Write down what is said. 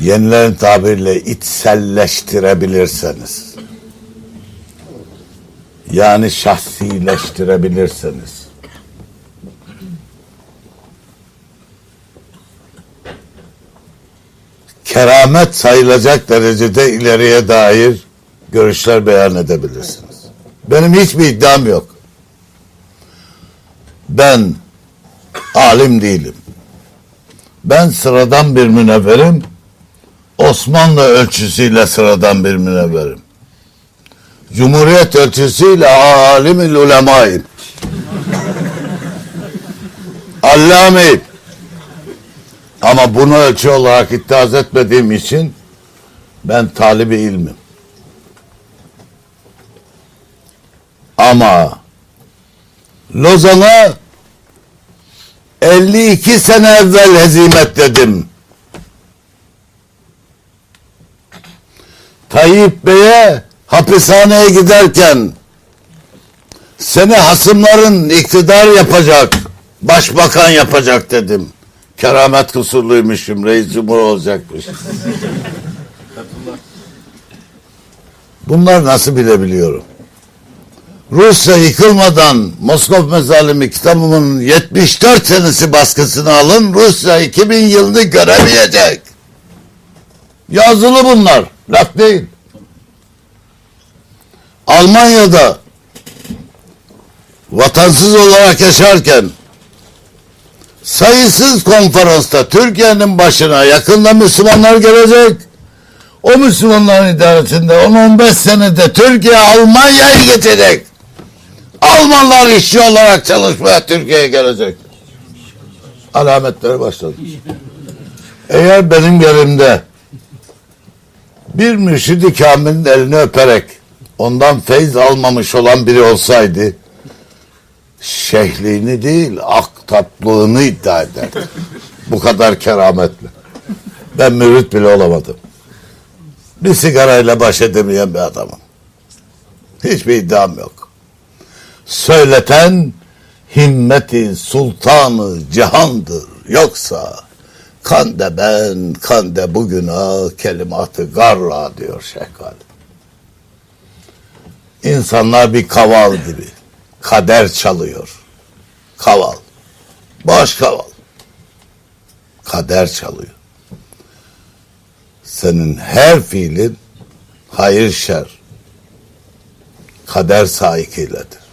yenilerin tabiriyle içselleştirebilirseniz yani şahsileştirebilirseniz keramet sayılacak derecede ileriye dair görüşler beyan edebilirsiniz. Benim hiçbir iddiam yok. Ben alim değilim. Ben sıradan bir münevverim. Osmanlı ölçüsüyle sıradan bir münevverim. Cumhuriyet ölçüsüyle alimil ulemayım. Allameyim. Ama bunu ölçü olarak iddiaz etmediğim için ben talibi ilmim. Ama Lozan'a 52 sene evvel hezimet dedim. Tayyip Bey'e hapishaneye giderken seni hasımların iktidar yapacak, başbakan yapacak dedim. Keramet kusurluymuşum, reis cumhur olacakmış. Bunlar nasıl bilebiliyorum? Rusya yıkılmadan Moskov Mezalimi kitabımın 74 senesi baskısını alın. Rusya 2000 yılını göremeyecek. Yazılı bunlar. Laf değil. Almanya'da vatansız olarak yaşarken sayısız konferansta Türkiye'nin başına yakında Müslümanlar gelecek. O Müslümanların idaresinde 10-15 senede Türkiye Almanya'yı geçecek. Almanlar işçi olarak çalışmaya Türkiye'ye gelecek. Alametleri başladı. Eğer benim yerimde bir mürşidi kamilin elini öperek ondan feyz almamış olan biri olsaydı şeyhliğini değil aktaplığını iddia ederdi. Bu kadar kerametli. Ben mürit bile olamadım. Bir sigarayla baş edemeyen bir adamım. Hiçbir iddiam yok. Söyleten himmeti sultanı cihandır. Yoksa kan de ben, kan de bugüne kelimatı garra diyor Şeyh Galip. İnsanlar bir kaval gibi. Kader çalıyor. Kaval. Boş kaval. Kader çalıyor. Senin her fiilin hayır şer kader saikiyledir.